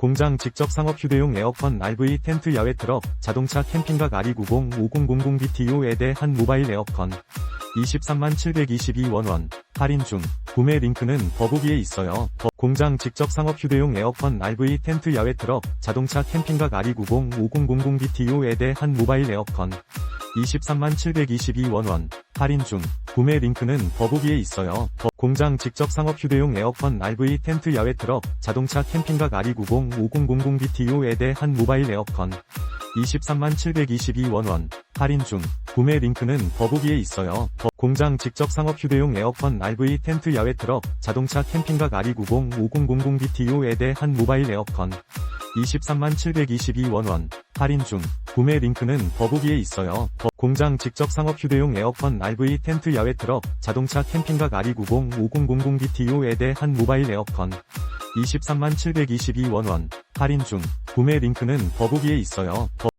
공장 직접 상업 휴대용 에어컨 RV 텐트 야외 트럭, 자동차 캠핑각 RE90 5000BTU에 대한 모바일 에어컨. 23만 722원 할인 중. 구매 링크는 더보기에 있어요. 더 공장 직접 상업 휴대용 에어컨 RV 텐트 야외 트럭, 자동차 캠핑각 RE90 5000BTU에 대한 모바일 에어컨. 23만 722원 할인 중 구매 링크는 더보기에 있어요. 더 공장 직접 상업 휴대용 에어컨 RV 텐트 야외 트럭, 자동차 캠핑각 RE90 5000BTU에 대한 모바일 에어컨 23만 722원 할인 중 구매 링크는 더보기에 있어요. 더 공장 직접 상업 휴대용 에어컨 RV 텐트 야외 트럭, 자동차 캠핑각 RE90 5000BTU에 대한 모바일 에어컨 23만 722원 할인 중 구매 링크는 더보기에 있어요. 더 공장 직접 상업 휴대용 에어컨 RV 텐트 야외 트럭, 자동차 캠핑각 RE90 5000BTU에 대한 모바일 에어컨 23만 722원 할인 중 구매 링크는 더보기에 있어요. 더